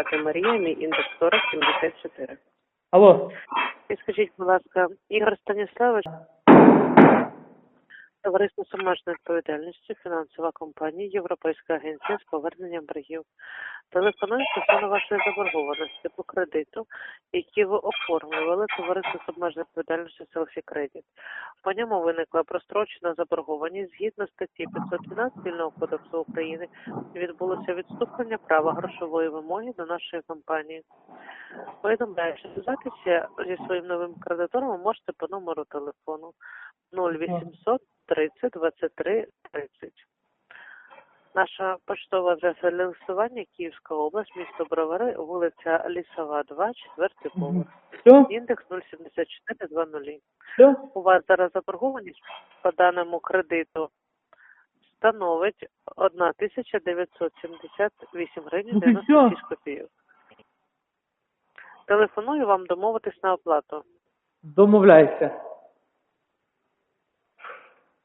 звати Марія, мій індекс 4074. Алло. І скажіть, будь ласка, Ігор Станіславович, товариство з обмеженою відповідальністю, фінансова компанія, Європейська агенція з поверненням боргів. Телефоную стосовно вашої заборгованості по кредиту, які ви оформлювали товариство з обмеженою відповідальністю Селфі Кредит. По ньому виникла прострочена заборгованість згідно статті 512 Спільного кодексу України. Відбулося відступлення права грошової вимоги до нашої компанії. Повідомляю, що зв'язатися зі своїм новим кредитором ви можете по номеру телефону 0800 30 23 30. Наша поштова адреса для листування Київська область, місто Бровари, вулиця Лісова, 2, четвертий поверх. Все? Індекс 07420. Все? У вас зараз заборгованість по даному кредиту становить 1978 гривень Ну, ти 96 копійок. Телефоную вам домовитись на оплату. Домовляйся.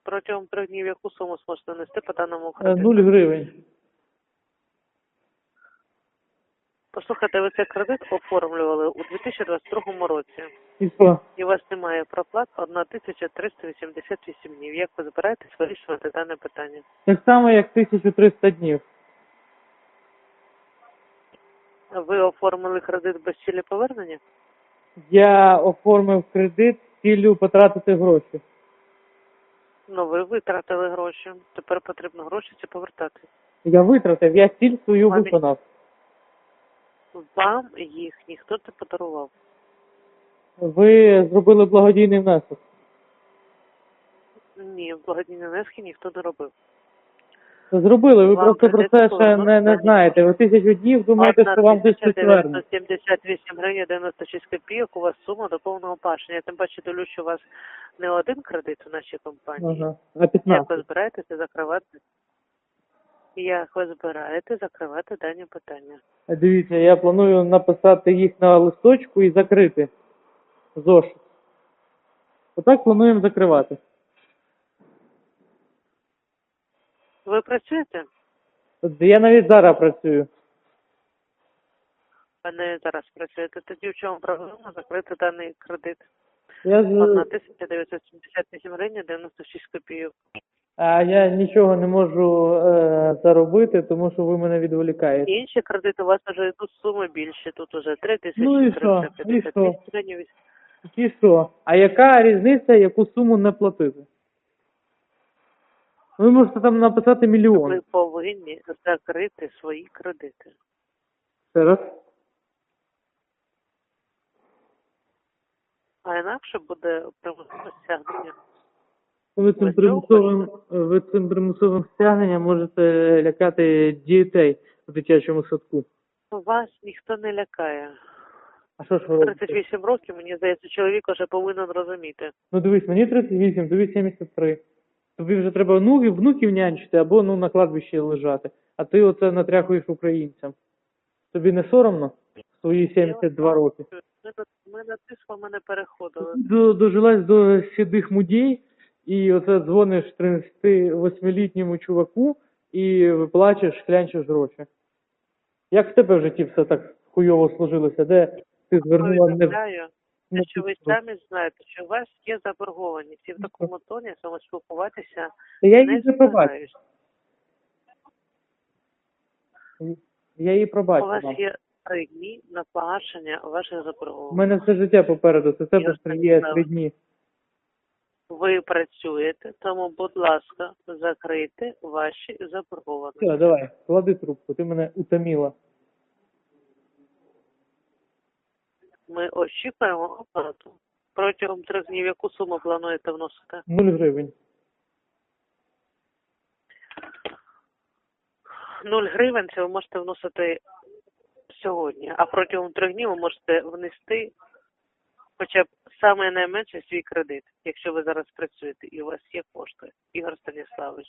Протягом трьох днів яку суму зможете нести по даному Е, кредиту? Нуль гривень. Послухайте, ви цей кредит оформлювали у 2022 році. І що? І у вас немає проплат 1388 днів. Як ви збираєтесь вирішувати дане питання? Так само, як 1300 днів. Ви оформили кредит без цілі повернення? Я оформив кредит з ціллю потратити гроші. Ну, ви витратили гроші. Тепер потрібно гроші ці повертати. Я витратив, я ціль свою Мамі. виконав. Вам їх ніхто не подарував. Ви зробили благодійний внесок. Ні, благодійні внески ніхто не робив. Зробили, ви Вам просто про це ще не, не знаєте. Ви тисячу днів думаєте, що вам хтось щось верне. 1978 гривень 96 копійок у вас сума до повного пашення. Я тим паче дивлюсь, що у вас не один кредит у нашій компанії. Ага. А Як ви збираєтеся закривати? Як ви збираєте закривати дані питання? Дивіться, я планую написати їх на листочку і закрити. Зошит. Отак плануємо закривати. Ви працюєте? Я навіть зараз працюю. Ви не зараз працюєте. Тоді в чому проблема закрити даний кредит? Я з... 1978 гривень 96 копійок. А я нічого не можу е, заробити, тому що ви мене відволікаєте. Інші кредити у вас вже тут суми більші. Тут уже 3 тисячі Ну і що? І що? гривень. І що? А яка різниця, яку суму не платити? Ви можете там написати мільйон. Ви повинні закрити свої кредити. Ще раз. А інакше буде примусове стягнення. Ви цим Ви примусовим, ви цим примусовим стягненням можете лякати дітей в дитячому садку. Вас ніхто не лякає. А що ж ви робите? 38 років, мені здається, чоловік вже повинен розуміти. Ну дивись, мені 38, тобі 73. Тобі вже треба внуків, внуків нянчити або ну на кладбищі лежати. А ти оце натряхуєш українцям. Тобі не соромно? Свої 72 роки. Ми на, ми на ти з вами не переходили. До, дожилась до сідих мудій, і оце дзвониш 38-літньому чуваку і плачеш, клянчиш гроші. Як в тебе в житті все так хуйово сложилося? Де ти звернула не, Повідомляю, не що ви самі знаєте, що у вас є заборгованість, і в такому тоні саме спілкуватися Та я не її вже пробачив. збираюсь. Я її У вас є три дні на погашення ваших У заборгованостей. мене все життя попереду, це тебе Я ще є знаю. три дні. Ви працюєте, тому, будь ласка, закрийте ваші заборгованості. Все, давай, клади трубку, ти мене утомила. Ми очікуємо оплату. Протягом трьох днів яку суму плануєте вносити? Нуль гривень. Нуль гривень це ви можете вносити сьогодні, а протягом трьох днів ви можете внести хоча б саме найменше свій кредит, якщо ви зараз працюєте і у вас є кошти, Ігор Станіславович.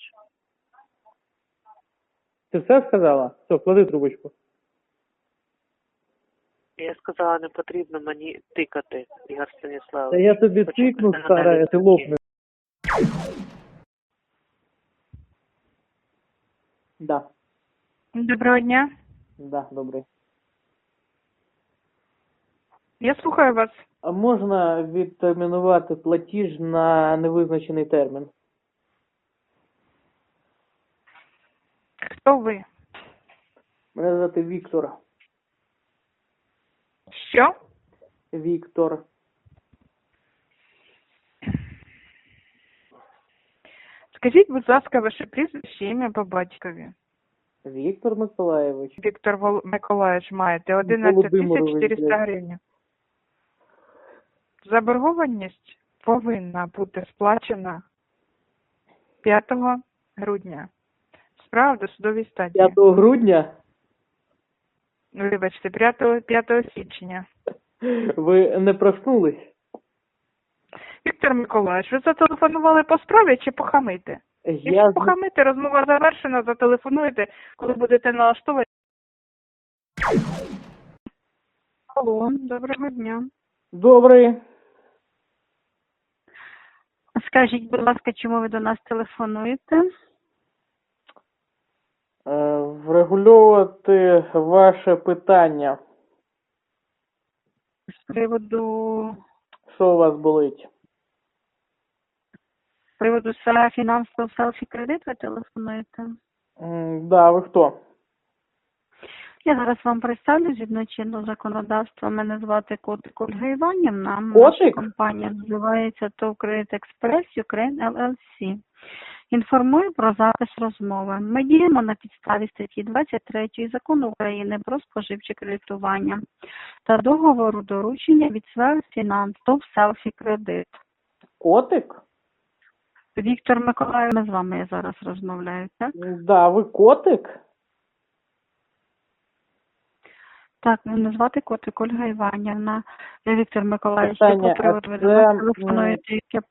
Ти все сказала? Все, клади трубочку. Я сказала, не потрібно мені тикати, Ігор Та Станіславович. я тобі тикну, стара, я ти лопнеш. Да, Доброго дня. да, добре. Я слухаю вас. А можна відтермінувати платіж на невизначений термін? Хто ви? Мене звати Віктор. Що? Віктор. Скажіть, будь ласка, ваше прізвище, ім'я по батькові. Віктор Миколаєвич. Віктор Вол... Миколаївич маєте 11 тисяч 400 гривень. Заборгованість повинна бути сплачена 5 грудня. Справа в досудовій стадії. 5 грудня Вибачте, 5, 5 січня. ви не проснулись? Віктор Миколаївич, ви зателефонували по справі чи похамити? Якщо похамити, розмова завершена, зателефонуєте, коли будете налаштовані. Алло, доброго дня. Добрий. Скажіть, будь ласка, чому ви до нас телефонуєте? Е, Врегульовувати ваше питання. З приводу Що у вас болить? з приводу фінансового селфі кредит ви телефонуєте? М, Да, ви хто? Я зараз вам представлю згідно чинного законодавства. Мене звати Котик Ольга Іванівна. Котик? Наша компанія називається ТОВ Credit Express Ukraine LLC. Інформую про запис розмови. Ми діємо на підставі статті 23 Закону України про споживче кредитування та договору доручення від Свел Фінанс ТОВ Селфі Кредит. Котик? Віктор Миколаїв, ми з вами я зараз розмовляю, так? Да, ви котик? Так, мене звати Котик Ольга Іванівна. Я Віктор Миколаївич, Питання, по приводу ви телефонуєте, яке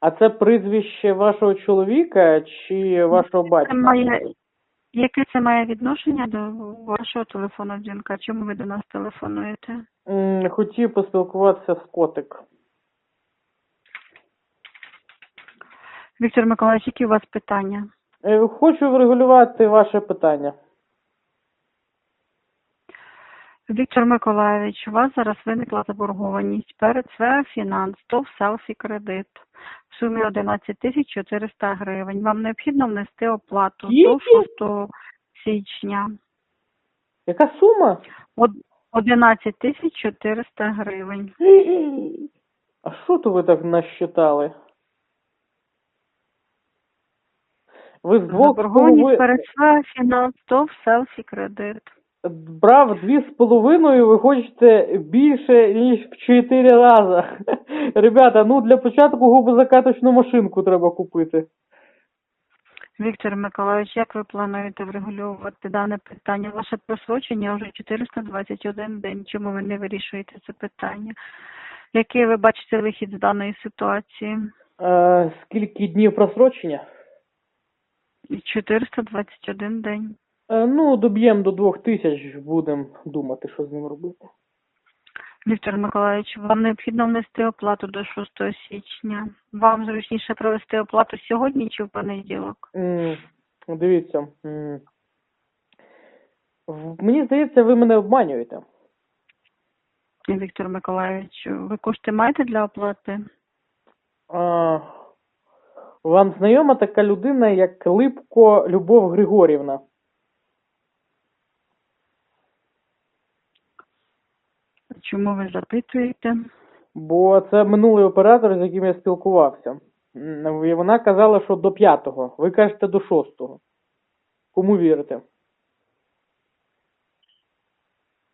А це прізвище вашого чоловіка чи вашого це батька? має, яке це має відношення до вашого телефонного дзвінка? Чому ви до нас телефонуєте? М, Хотів поспілкуватися з котик. Віктор Миколаївич, які у вас питання? Е, Хочу врегулювати ваше питання. Віктор Миколаївич, у вас зараз виникла заборгованість перед СВЕ Фінанс, ТОВ Селфі Кредит в сумі 11 тисяч 400 гривень. Вам необхідно внести оплату до 6 січня. Яка сума? Од- 11 тисяч 400 гривень. А що то ви так насчитали? Ви з двох Заборгованість полови- перед СВЕ Фінанс, ТОВ Селфі Кредит. Брав дві з половиною, ви хочете більше, ніж в чотири рази. Ребята, ну для початку губозакаточну машинку треба купити. Віктор Миколаївич, як ви плануєте врегульовувати дане питання? Ваше просрочення вже 421 день. Чому ви не вирішуєте це питання? Який ви бачите вихід з даної ситуації? Е, скільки днів просрочення? 421 день. Е, ну, доб'ємо до двох тисяч, будемо думати, що з ним робити. Віктор Миколаївич, вам необхідно внести оплату до 6 січня. Вам зручніше провести оплату сьогодні чи в понеділок? Дивіться. Мені здається, ви мене обманюєте. Віктор Миколаївич, ви кошти маєте для оплати? А, вам знайома така людина, як Липко Любов Григорівна? Чому ви запитуєте? Бо це минулий оператор, з яким я спілкувався. І вона казала, що до п'ятого. Ви кажете до шостого. Кому вірите?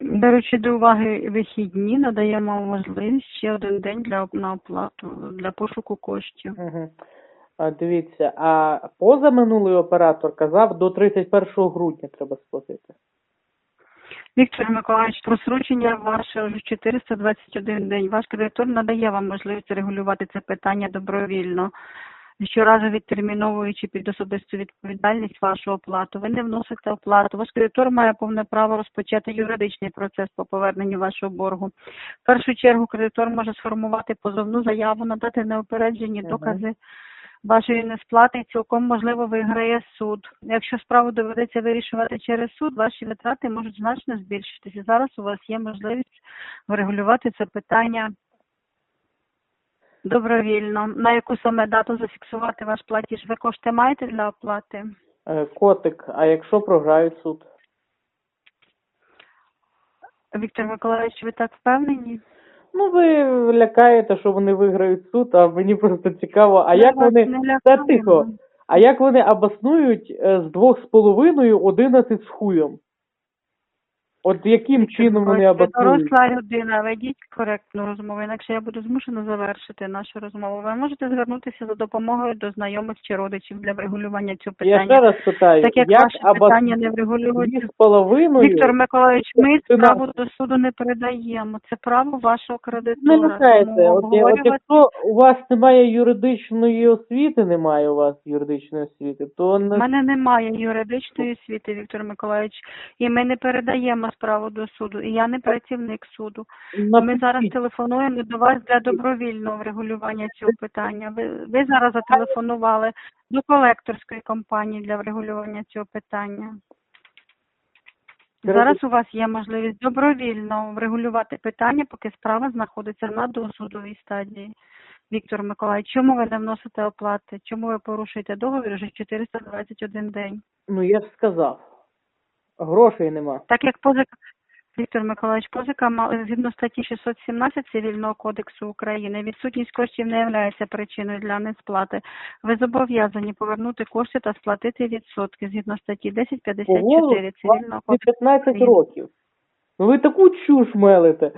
Беручи до уваги вихідні, надаємо можливість ще один день для на оплату для пошуку коштів. Угу. А, дивіться, а позаминулий оператор казав, до 31 грудня треба сплатити. Віктор Миколаївич, просрочення ваше вже 421 день. Ваш кредитор надає вам можливість регулювати це питання добровільно. Щоразу відтерміновуючи під особисту відповідальність вашу оплату, ви не вносите оплату. Ваш кредитор має повне право розпочати юридичний процес по поверненню вашого боргу. В першу чергу кредитор може сформувати позовну заяву, надати неупереджені докази вашої несплати і цілком можливо виграє суд. Якщо справу доведеться вирішувати через суд, ваші витрати можуть значно збільшитися. Зараз у вас є можливість врегулювати це питання добровільно. На яку саме дату зафіксувати ваш платіж? Ви кошти маєте для оплати? Е, Котик, а якщо програють суд? Віктор Миколаївич, ви так впевнені? Ну, ви лякаєте, що вони виграють суд, а мені просто цікаво, а як вони. Та тихо. А як вони обоснують е, з двох з половиною одинадцять з хуєм? От яким чином вони Ви доросла людина, ведіть коректну розмову, інакше я буду змушена завершити нашу розмову. Ви можете звернутися за допомогою до знайомих чи родичів для врегулювання цього Я ще раз питаю, Так як, як ваше питання не врегулюється. половиною? Віктор Миколаївич, ми справу до суду не передаємо. Це право вашого Не кредитора. лякаєте. Тому От, я- от якщо у вас немає юридичної освіти, немає у вас юридичної освіти, то У не мене немає юридичної освіти, Віктор Миколаївич, і ми не передаємо справу до суду. І я не працівник суду. Ми зараз телефонуємо до вас для добровільного врегулювання цього питання. Ви, ви зараз зателефонували до колекторської компанії для врегулювання цього питання. Зараз у вас є можливість добровільно врегулювати питання, поки справа знаходиться на досудовій стадії. Віктор Миколаївич, чому ви не вносите оплати? Чому ви порушуєте договір вже 421 день? Ну я ж сказав. Грошей нема. Так як позика Віктор Миколаївич, позика ма- згідно статті 617 Цивільного кодексу України, відсутність коштів не є причиною для несплати. Ви зобов'язані повернути кошти та сплатити відсотки згідно статті По 1054 голосу Цивільного кодексу. 15 років. Ну ви таку чуш мелите.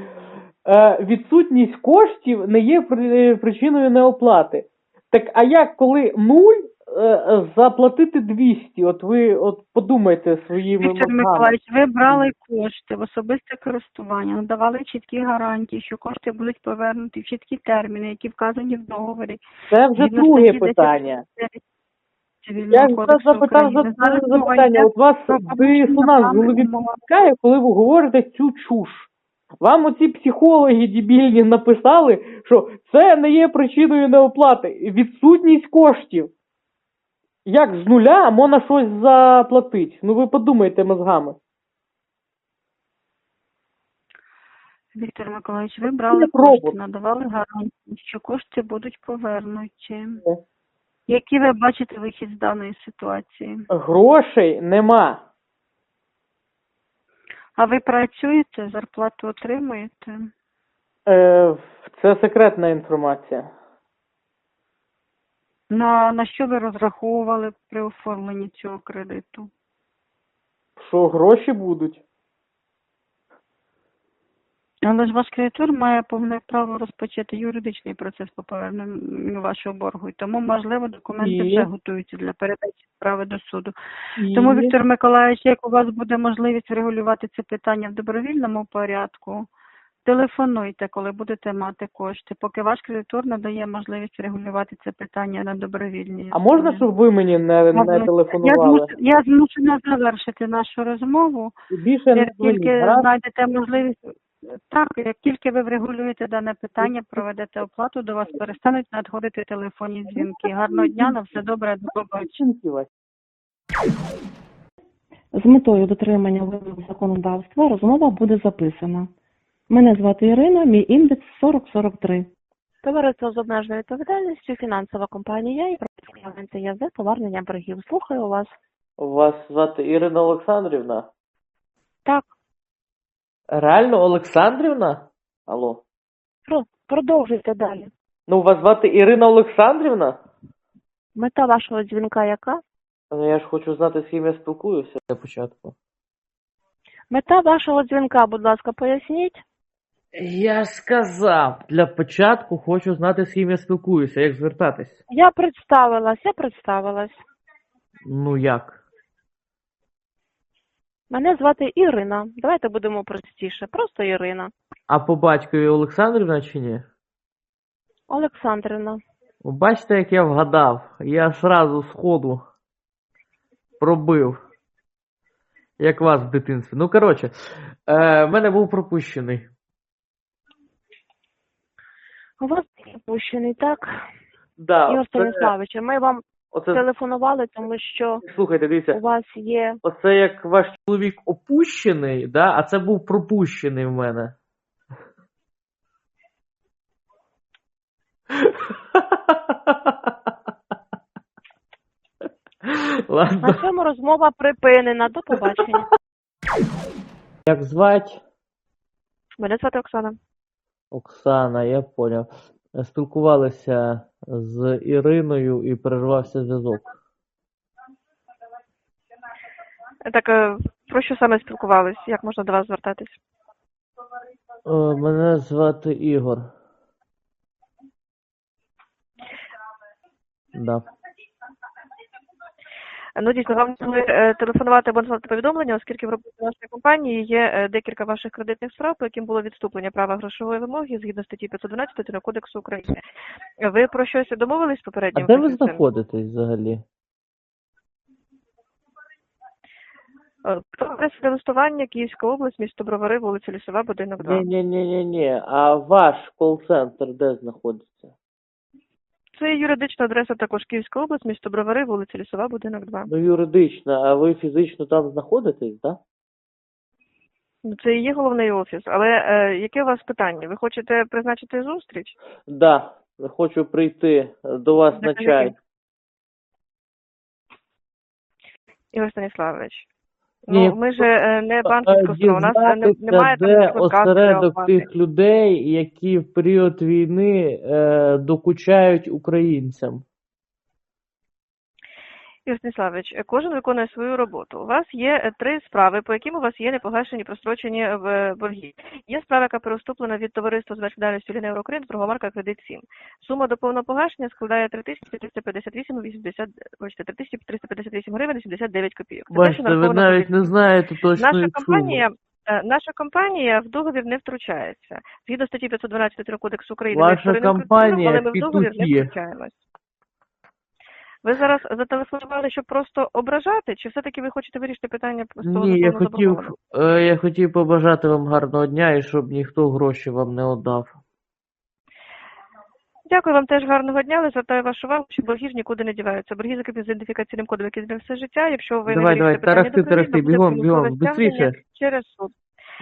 Е, відсутність коштів не є при- причиною неоплати. Так а як, коли нуль, заплатити 200? От ви от подумайте своїми Віктор мозгами. Миколаївич, ви брали кошти в особисте користування, надавали чіткі гарантії, що кошти будуть повернуті в чіткі терміни, які вказані в договорі. Це вже Згідно друге статті 10 питання. Цивільного Я ж вас кодексу запитав за України. Зараз мова запитання. йде От вас про дисонанс в голові виникає, коли ви говорите цю чуш. Вам оці психологи дебільні написали, що це не є причиною неоплати. Відсутність коштів. Як з нуля можна щось заплатити? Ну ви подумайте мозгами. Віктор Миколаївич, ви брали кошти, надавали гарантії, що кошти будуть повернуті. Е. Який ви бачите вихід з даної ситуації? Грошей нема. А ви працюєте, зарплату отримуєте? Е, це секретна інформація. На, на що ви розраховували при оформленні цього кредиту? Що гроші будуть? Але ж ваш кредитор має повне право розпочати юридичний процес по поверненню вашого боргу, і тому, можливо, документи І? вже готуються для передачі справи до суду. І... Тому, Віктор Миколаївич, як у вас буде можливість врегулювати це питання в добровільному порядку, телефонуйте, коли будете мати кошти, поки ваш кредитор надає можливість врегулювати це питання на добровільній. А можна, щоб ви мені не, не. Я, телефонували? я змушена завершити нашу розмову. І більше не Як тільки знайдете можливість, так, як тільки ви врегулюєте дане питання, проведете оплату, до вас перестануть надходити телефонні дзвінки. Гарного дня, на все добре, до побачення. З метою дотримання вимог законодавства розмова буде записана. Мене звати Ірина, мій індекс 4043. Товариство з обмеженою відповідальністю, фінансова компанія Європейська агенція з повернення боргів. Слухаю вас. Вас звати Ірина Олександрівна? Так, Реально Олександрівна? Алло. про- продовжуйте далі. Ну, вас звати Ірина Олександрівна? Мета вашого дзвінка яка? Ну, я ж хочу знати, з ким я спілкуюся для початку. Мета вашого дзвінка, будь ласка, поясніть. Я ж сказав, для початку хочу знати, з ким я спілкуюся, як звертатись. Я представилась, я представилась. Ну як? Мене звати Ірина. Давайте будемо простіше. Просто Ірина. А по батькові Олександрівна чи ні? Олександрівна. Бачите, як я вгадав. Я сразу сходу пробив. Як вас в дитинстві. Ну, коротше, е, в мене був пропущений. У вас пропущений, так? Да, Ігор оце, Станіславович, ми вам оце, телефонували, тому що слухайте, у дивіться, вас є оце як ваш чоловік опущений, да, а це був пропущений в мене. на цьому розмова припинена. До побачення. Як звать? Мене звати Оксана. Оксана, я поняв. Спілкувалися з Іриною і перервався зв'язок. Так е, про що саме спілкувались? Як можна до вас звертатись? Е, Мене звати Ігор. Да. Ну, дійсно, вам могли е, телефонувати або надсилати повідомлення, оскільки в роботі нашої компанії є е, декілька ваших кредитних справ, по яким було відступлення права грошової вимоги згідно статті 512 Третього кодексу України. Ви про щось домовились з А де ви знаходитесь взагалі? Е, Адреса листування, Київська область, місто Бровари, вулиця Лісова, будинок 2. Ні, ні, ні, ні, ні. А ваш кол-центр де знаходиться? Це юридична адреса також Київська область, місто Бровари, вулиця Лісова, будинок 2. Ну, юридично, а ви фізично там знаходитесь, так? Ну, Це і є головний офіс. Але е, яке у вас питання? Ви хочете призначити зустріч? Да. Хочу прийти до вас на чай. Ігор Станіславович. Ні, Ну, ми ж е, не банківська у нас е, не, немає там де осередок тих людей, які в період війни е, докучають українцям. Ігор Станіславович, е, кожен виконує свою роботу. У вас є е, три справи, по яким у вас є непогашені прострочені е, борги. Є справа, яка переступлена від товариства з відповідальністю Лінеєвро Україн, торгова марка Кредит 7. Сума до повного погашення складає 3358 80, бачите, 3358 гривень 89 копійок. Це те, Бачите, ви нараховано навіть кредитом. не знаєте точної Наша компанія, наша компанія в договір не втручається. Згідно статті 512 Третього кодексу України, Ваша компанія але ми в договір не втручаємось. Ви зараз зателефонували, щоб просто ображати, чи все-таки ви хочете вирішити питання з того Ні, я хотів, е, я хотів побажати вам гарного дня і щоб ніхто гроші вам не отдав. Дякую вам теж гарного дня, але звертаю вашу увагу, що борги ж нікуди не діваються. Борги закріплені з ідентифікаційним кодом, який на все життя. Якщо ви Давай, не давай, вирішите питання тарахти, добровільно, тарахти, буде бігом, примусове бігом, стягнення бистріше. через суд.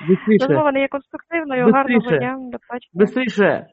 Бистріше, Розмова не є конструктивною. Гарного Бистріше. дня. До побачення. бистріше.